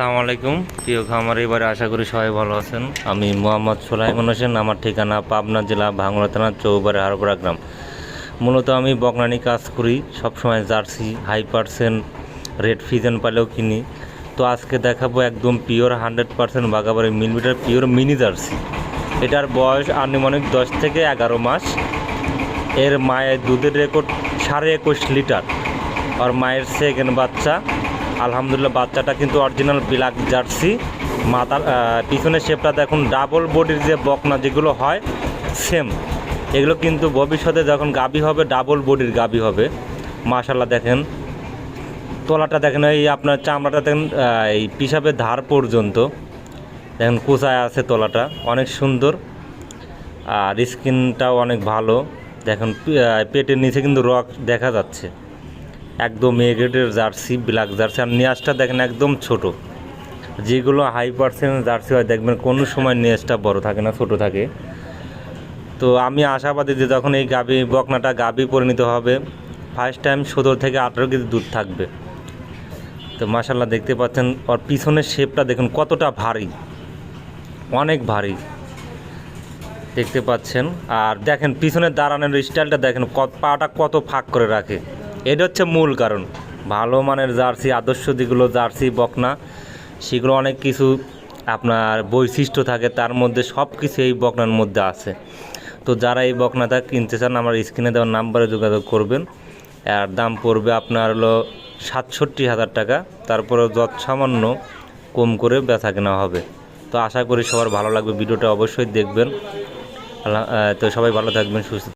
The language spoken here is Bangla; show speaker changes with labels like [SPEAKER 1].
[SPEAKER 1] আসসালামু আলাইকুম। প্রিয় খামার, এবারে আশা করি সবাই ভালো আছেন। আমি মোহাম্মদ সোলাইমান হোসেন, আমার ঠিকানা পাবনা জেলা ভাঙড়া থানা, চৌবাড়ি হারবড়া গ্রাম। মূলত আমি বকনানি কাজ করি, সবসময় জার্সি হাই পার্সেন্ট রেড ফিজেন পালেও কিনি। তো আজকে দেখাবো একদম পিওর হান্ড্রেড পার্সেন্ট বাগাবাড়ি মিলিমিটার পিওর মিনি জার্সি। এটার বয়স আনুমানিক দশ থেকে এগারো মাস। এর মায়ের দুধের রেকর্ড সাড়ে একুশ লিটার। আর মায়ের সেকেন্ড বাচ্চা আলহামদুলিল্লাহ, বাচ্চাটা কিন্তু অরিজিনাল ব্ল্যাক জার্সি মাথার পিছনের শেপটা দেখুন ডাবল বডির যে বকনা যেগুলো হয় সেম এগুলো কিন্তু ভবিষ্যতে যখন গাবি হবে ডাবল বডির গাবি হবে। মাশাল্লাহ দেখেন। তলাটা দেখেন, এই আপনার চামড়াটা দেখেন এই পিসাবের ধার পর্যন্ত। দেখেন কুচায় আছে তলাটা? অনেক সুন্দর। আর স্কিনটাও অনেক ভালো। দেখুন পেটের নিচে কিন্তু রক দেখা যাচ্ছে। একদম এ গ্রেডের জার্সি ব্ল্যাক জার্সি আর নিয়াজটা দেখেন একদম ছোট। যেগুলো হাই পার্সেন্ট জার্সি হয়, দেখবেন কোনো সময় নিয়াজটা বড় থাকে না, ছোট থাকে। তো আমি আশাবাদী যে যখন এই গাবি, বকনাটা গাবি পরিণত হবে ফার্স্ট টাইম সতেরো থেকে আঠেরো কেজি দুধ থাকবে। তো মাসাল্লাহ দেখতে পাচ্ছেন, ওর পিছনের শেপটা দেখুন কতটা ভারী। অনেক ভারী। দেখতে পাচ্ছেন, আর দেখেন পিছনের দাঁড়ানোর স্টাইলটা দেখেন পাটা কত ফাঁক করে রাখে। এটা হচ্ছে মূল কারণ। ভালো মানের জার্সি, আদর্শ যেগুলো জার্সি, বকনা, সেগুলো অনেক কিছু আপনার বৈশিষ্ট্য থাকে, তার মধ্যে সব কিছু এই বকনার মধ্যে আছে। তো যারা এই বকনাটা কিনতে চান, আমার স্ক্রিনে দেওয়ার নাম্বারে যোগাযোগ করবেন। আর দাম পড়বে আপনার হলো সাতষট্টি হাজার টাকা। তারপরে যত সামান্য কম করে বেচা কেনা হবে। তো আশা করি সবার ভালো লাগবে। ভিডিওটা অবশ্যই দেখবেন। তো সবাই ভালো থাকবেন, সুস্থ